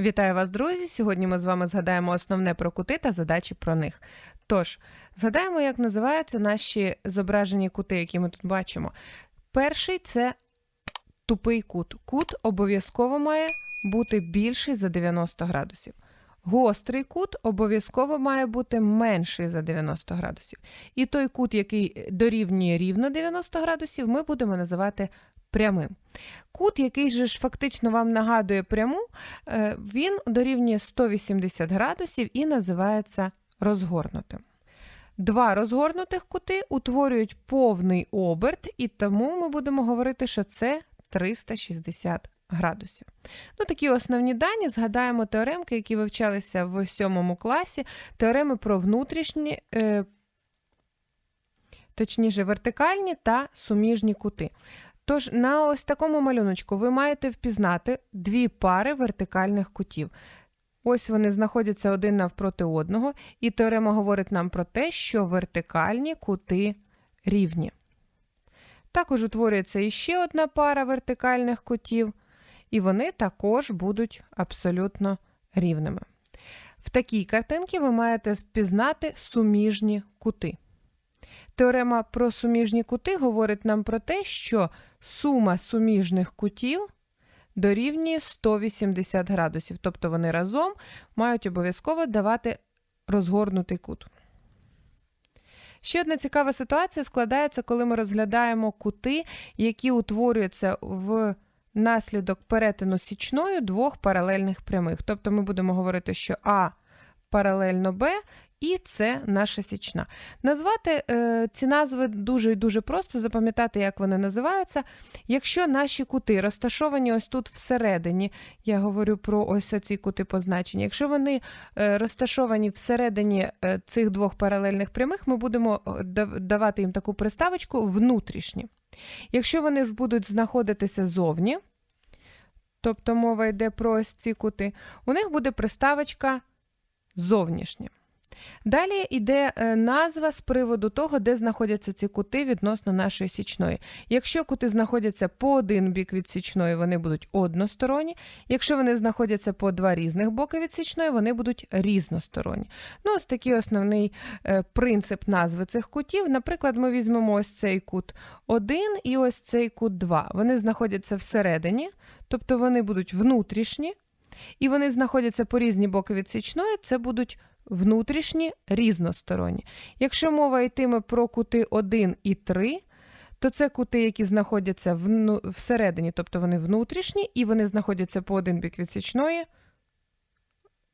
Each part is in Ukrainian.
Вітаю вас, друзі! Сьогодні ми з вами згадаємо основне про кути та задачі про них. Тож, згадаємо, як називаються наші зображені кути, які ми тут бачимо. Перший це тупий кут. Кут обов'язково має бути більший за 90 градусів. Гострий кут обов'язково має бути менший за 90 градусів. І той кут, який дорівнює рівно 90 градусів, ми будемо називати прямим. Кут, який же ж фактично вам нагадує пряму, е, він дорівнює 180 градусів і називається розгорнутим. Два розгорнутих кути утворюють повний оберт, і тому ми будемо говорити, що це 360 градусів. Ну, такі основні дані. Згадаємо теоремки, які вивчалися в сьомому класі, теореми про внутрішні, е, точніше, вертикальні та суміжні кути. Тож на ось такому малюночку ви маєте впізнати дві пари вертикальних кутів. Ось вони знаходяться один навпроти одного, і теорема говорить нам про те, що вертикальні кути рівні. Також утворюється іще одна пара вертикальних кутів, і вони також будуть абсолютно рівними. В такій картинці ви маєте впізнати суміжні кути. Теорема про суміжні кути говорить нам про те, що сума суміжних кутів дорівнює 180 градусів, тобто вони разом мають обов'язково давати розгорнутий кут. Ще одна цікава ситуація складається, коли ми розглядаємо кути, які утворюються в наслідок перетину січною двох паралельних прямих. Тобто ми будемо говорити, що А паралельно Б і це наша січна. Назвати е, ці назви дуже і дуже просто, запам'ятати, як вони називаються. Якщо наші кути розташовані ось тут всередині, я говорю про ось ці кути позначення, якщо вони е, розташовані всередині е, цих двох паралельних прямих, ми будемо е, давати їм таку приставочку внутрішні. Якщо вони ж будуть знаходитися зовні, тобто мова йде про ось ці кути, у них буде приставочка зовнішні. Далі йде е, назва з приводу того, де знаходяться ці кути відносно нашої січної. Якщо кути знаходяться по один бік від січної, вони будуть односторонні. Якщо вони знаходяться по два різних боки від січної, вони будуть різносторонні. Ну, ось такий основний е, принцип назви цих кутів. Наприклад, ми візьмемо ось цей кут 1 і ось цей кут 2. Вони знаходяться всередині, тобто вони будуть внутрішні. І вони знаходяться по різні боки від січної, це будуть внутрішні різносторонні. Якщо мова йтиме про кути 1 і 3, то це кути, які знаходяться всередині, тобто вони внутрішні, і вони знаходяться по один бік від січної,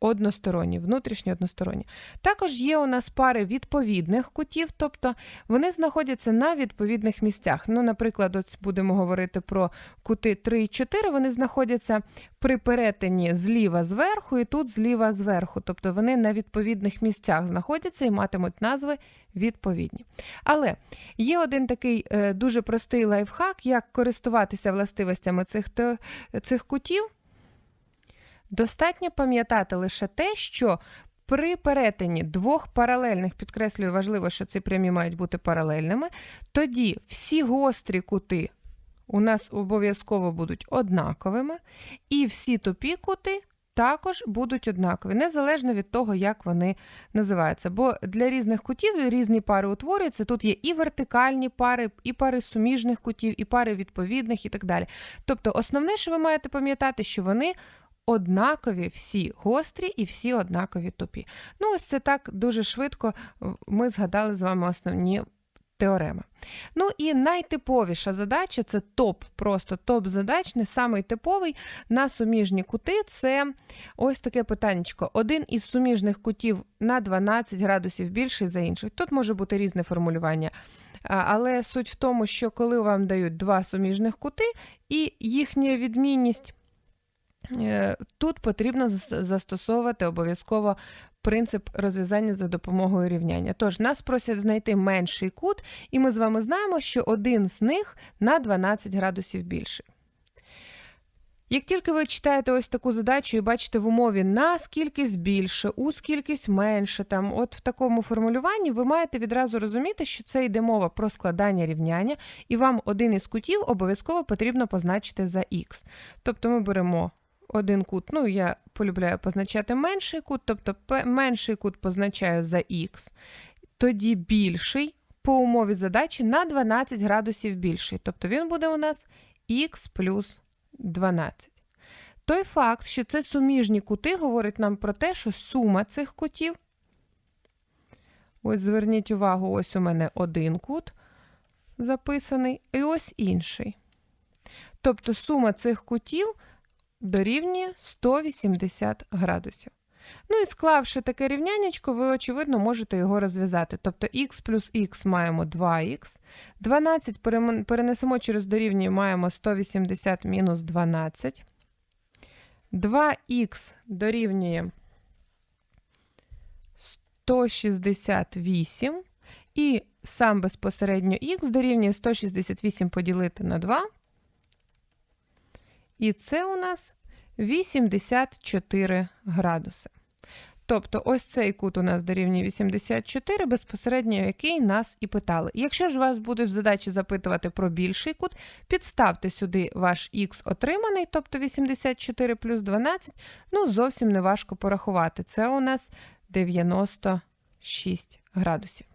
односторонні, внутрішні односторонні. Також є у нас пари відповідних кутів, тобто вони знаходяться на відповідних місцях. Ну, Наприклад, ось будемо говорити про кути 3 і 4, вони знаходяться при перетині зліва зверху і тут зліва зверху, тобто вони на відповідних місцях знаходяться і матимуть назви відповідні. Але є один такий е, дуже простий лайфхак, як користуватися властивостями цих, цих кутів. Достатньо пам'ятати лише те, що при перетині двох паралельних, підкреслюю, важливо, що ці прямі мають бути паралельними, тоді всі гострі кути у нас обов'язково будуть однаковими, і всі тупі кути також будуть однакові, незалежно від того, як вони називаються. Бо для різних кутів різні пари утворюються. Тут є і вертикальні пари, і пари суміжних кутів, і пари відповідних, і так далі. Тобто, основне, що ви маєте пам'ятати, що вони однакові всі гострі і всі однакові тупі. Ну, ось це так дуже швидко ми згадали з вами основні теореми. Ну і найтиповіша задача це топ, просто топ задач, не самий типовий на суміжні кути. Це ось таке питаннячко. Один із суміжних кутів на 12 градусів більший за інших. Тут може бути різне формулювання. Але суть в тому, що коли вам дають два суміжних кути, і їхня відмінність тут потрібно застосовувати обов'язково принцип розв'язання за допомогою рівняння. Тож, нас просять знайти менший кут, і ми з вами знаємо, що один з них на 12 градусів більший. Як тільки ви читаєте ось таку задачу і бачите в умові на скількись більше, у скількись менше, там, от в такому формулюванні, ви маєте відразу розуміти, що це йде мова про складання рівняння, і вам один із кутів обов'язково потрібно позначити за х. Тобто ми беремо один кут, ну, я полюбляю позначати менший кут, тобто менший кут позначаю за х, тоді більший по умові задачі на 12 градусів більший. Тобто він буде у нас х плюс 12. Той факт, що це суміжні кути, говорить нам про те, що сума цих кутів. Ось зверніть увагу, ось у мене один кут записаний, і ось інший. Тобто сума цих кутів дорівнює 180 градусів. Ну і склавши таке рівнянечко, ви, очевидно, можете його розв'язати. Тобто х плюс х маємо 2х, 12 перенесемо через дорівнює, маємо 180 мінус 12. 2х дорівнює 168. І сам безпосередньо х дорівнює 168 поділити на 2. І це у нас 84 градуси. Тобто ось цей кут у нас дорівнює 84, безпосередньо який нас і питали. Якщо ж вас буде в задачі запитувати про більший кут, підставте сюди ваш х отриманий, тобто 84 плюс 12, ну зовсім не важко порахувати. Це у нас 96 градусів.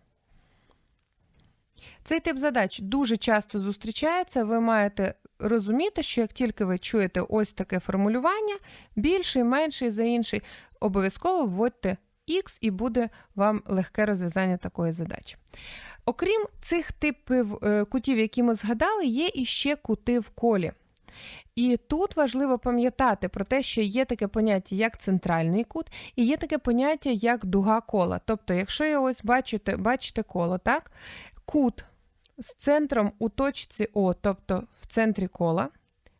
Цей тип задач дуже часто зустрічається. Ви маєте розуміти, що як тільки ви чуєте ось таке формулювання, більший, менший за інший, обов'язково вводьте х і буде вам легке розв'язання такої задачі. Окрім цих типів е, кутів, які ми згадали, є іще кути в колі. І тут важливо пам'ятати про те, що є таке поняття як центральний кут, і є таке поняття як дуга кола. Тобто, якщо я ось бачите, бачите коло, так, кут з центром у точці О, тобто в центрі кола,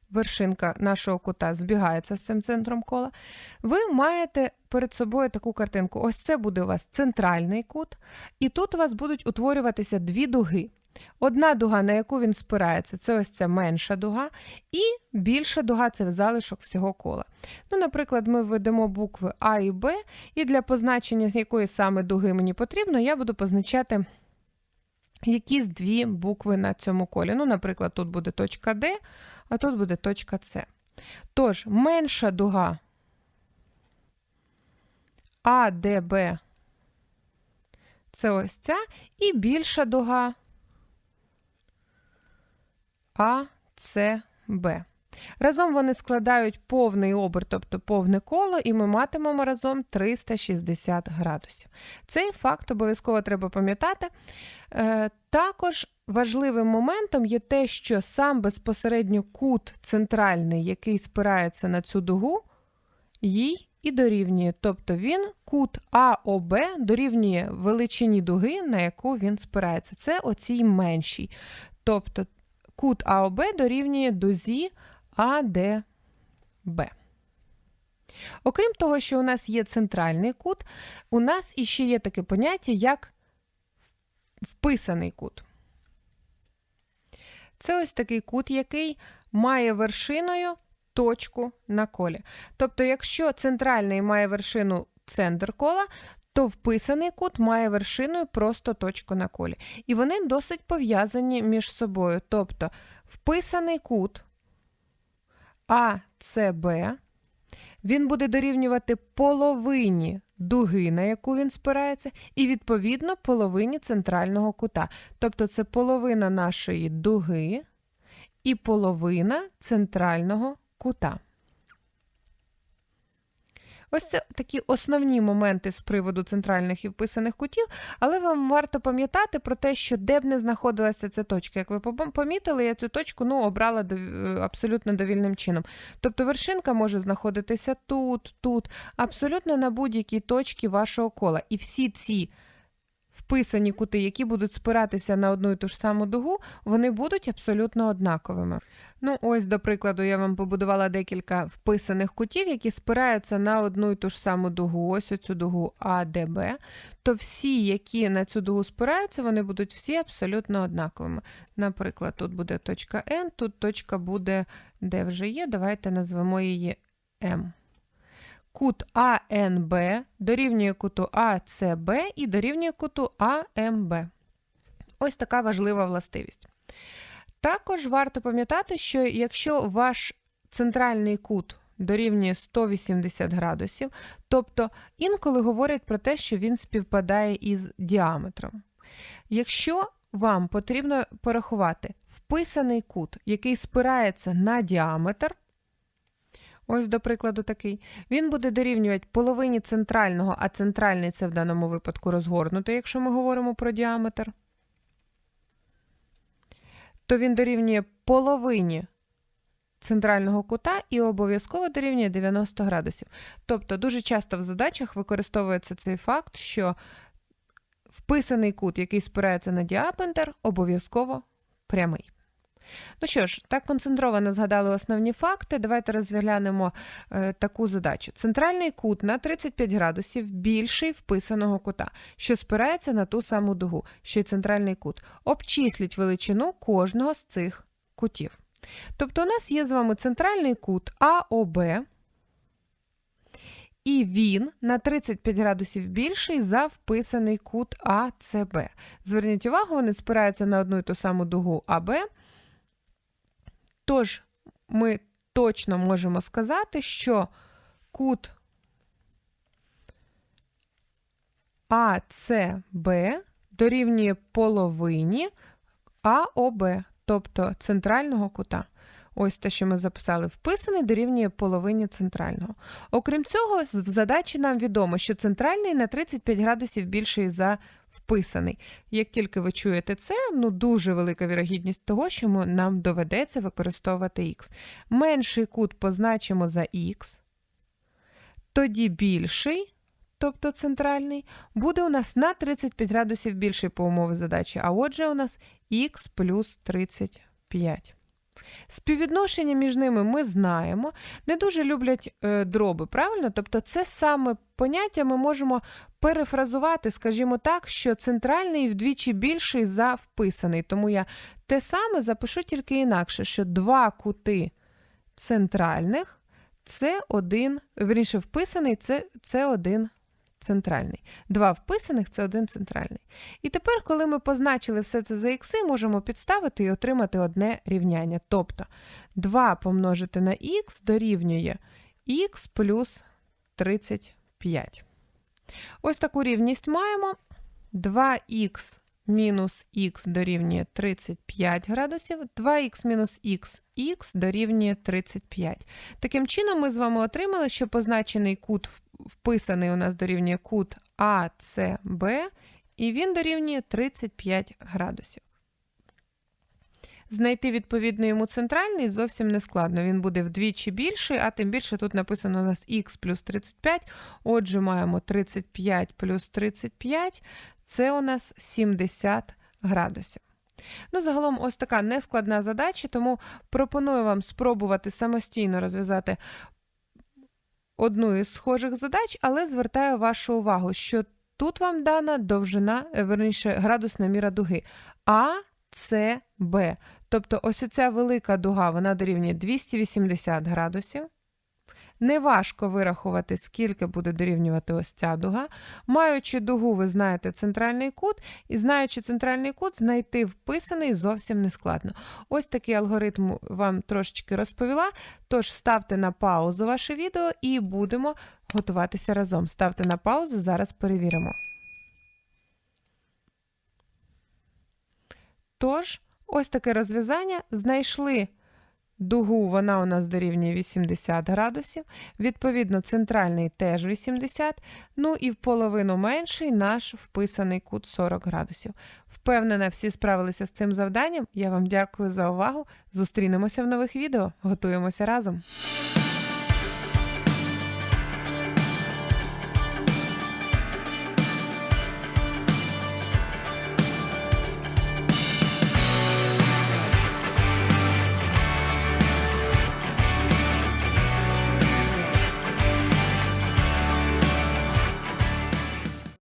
вершинка нашого кута збігається з цим центром кола, ви маєте перед собою таку картинку. Ось це буде у вас центральний кут, і тут у вас будуть утворюватися дві дуги. Одна дуга, на яку він спирається, це ось ця менша дуга, і більша дуга це залишок всього кола. Ну, Наприклад, ми введемо букви А і Б, і для позначення, з якої саме дуги мені потрібно, я буду позначати якісь дві букви на цьому колі. Ну, Наприклад, тут буде точка Д, а тут буде точка С. Тож, менша дуга АДБ це ось ця, і більша дуга АЦБ. Разом вони складають повний оберт, тобто повне коло, і ми матимемо разом 360 градусів. Цей факт обов'язково треба пам'ятати. Е, Також важливим моментом є те, що сам безпосередньо кут центральний, який спирається на цю дугу, їй і дорівнює. Тобто він кут АОБ дорівнює величині дуги, на яку він спирається. Це оцій меншій. Тобто кут АОБ дорівнює дузі АДБ. Окрім того, що у нас є центральний кут, у нас іще є таке поняття, як вписаний кут. Це ось такий кут, який має вершиною точку на колі. Тобто, якщо центральний має вершину центр кола, то вписаний кут має вершиною просто точку на колі. І вони досить пов'язані між собою. Тобто, вписаний кут АЦБ, він буде дорівнювати половині дуги, на яку він спирається, і, відповідно, половині центрального кута. Тобто це половина нашої дуги і половина центрального кута. Ось це такі основні моменти з приводу центральних і вписаних кутів, але вам варто пам'ятати про те, що де б не знаходилася ця точка. Як ви помітили, я цю точку ну, обрала до абсолютно довільним чином. Тобто вершинка може знаходитися тут, тут, абсолютно на будь-якій точці вашого кола. І всі ці вписані кути, які будуть спиратися на одну і ту ж саму дугу, вони будуть абсолютно однаковими. Ну, ось, до прикладу, я вам побудувала декілька вписаних кутів, які спираються на одну і ту ж саму дугу, ось оцю дугу АДБ. То всі, які на цю дугу спираються, вони будуть всі абсолютно однаковими. Наприклад, тут буде точка N, тут точка буде, де вже є, давайте назвемо її М. Кут АНБ дорівнює куту АЦБ і дорівнює куту АМБ. Ось така важлива властивість. Також варто пам'ятати, що якщо ваш центральний кут дорівнює 180 градусів. Тобто інколи говорять про те, що він співпадає із діаметром. Якщо вам потрібно порахувати вписаний кут, який спирається на діаметр, ось до прикладу такий, він буде дорівнювати половині центрального, а центральний це в даному випадку розгорнутий, якщо ми говоримо про діаметр, то він дорівнює половині центрального кута і обов'язково дорівнює 90 градусів. Тобто дуже часто в задачах використовується цей факт, що вписаний кут, який спирається на діаметр, обов'язково прямий. Ну що ж, так концентровано згадали основні факти. Давайте розглянемо е, таку задачу. Центральний кут на 35 градусів більший вписаного кута, що спирається на ту саму дугу, що й центральний кут. Обчисліть величину кожного з цих кутів. Тобто, у нас є з вами центральний кут АОБ, і він на 35 градусів більший за вписаний кут АЦБ. Зверніть увагу, вони спираються на одну і ту саму дугу АБ. Тож, ми точно можемо сказати, що кут АЦБ дорівнює половині АОБ, тобто центрального кута. Ось те, що ми записали, вписаний дорівнює половині центрального. Окрім цього, в задачі нам відомо, що центральний на 35 градусів більший за вписаний. Як тільки ви чуєте це, ну дуже велика вірогідність того, що нам доведеться використовувати х. Менший кут позначимо за х, тоді більший. Тобто центральний, буде у нас на 35 градусів більший по умови задачі, а отже, у нас х плюс 35. Співвідношення між ними ми знаємо. Не дуже люблять е, дроби, правильно? Тобто, це саме поняття ми можемо перефразувати, скажімо так, що центральний вдвічі більший за вписаний. Тому я те саме запишу тільки інакше, що два кути центральних це один, верніше, вписаний це, це один центральний. Два вписаних це один центральний. І тепер, коли ми позначили все це за ікси, можемо підставити і отримати одне рівняння. Тобто 2 помножити на х дорівнює х плюс 35. Ось таку рівність маємо. 2х мінус х дорівнює 35 градусів, 2х мінус х, х дорівнює 35. Таким чином, ми з вами отримали, що позначений кут вписаний у нас дорівнює кут АЦБ, і він дорівнює 35 градусів. Знайти відповідний йому центральний зовсім не складно. Він буде вдвічі більший, а тим більше тут написано у нас х плюс 35. Отже, маємо 35 плюс 35, це у нас 70 градусів. Ну, загалом, ось така нескладна задача, тому пропоную вам спробувати самостійно розв'язати одну із схожих задач, але звертаю вашу увагу, що тут вам дана довжина, е, верніше, градусна міра дуги А, С, Б. Тобто, ось ця велика дуга вона дорівнює 280 градусів. Неважко вирахувати, скільки буде дорівнювати ось ця дуга. Маючи дугу, ви знаєте центральний кут, і знаючи центральний кут, знайти вписаний зовсім не складно. Ось такий алгоритм вам трошечки розповіла. Тож ставте на паузу ваше відео і будемо готуватися разом. Ставте на паузу, зараз перевіримо. Тож, ось таке розв'язання знайшли. Дугу вона у нас дорівнює 80 градусів. Відповідно, центральний теж 80, ну і в половину менший наш вписаний кут 40 градусів. Впевнена, всі справилися з цим завданням. Я вам дякую за увагу. Зустрінемося в нових відео. Готуємося разом.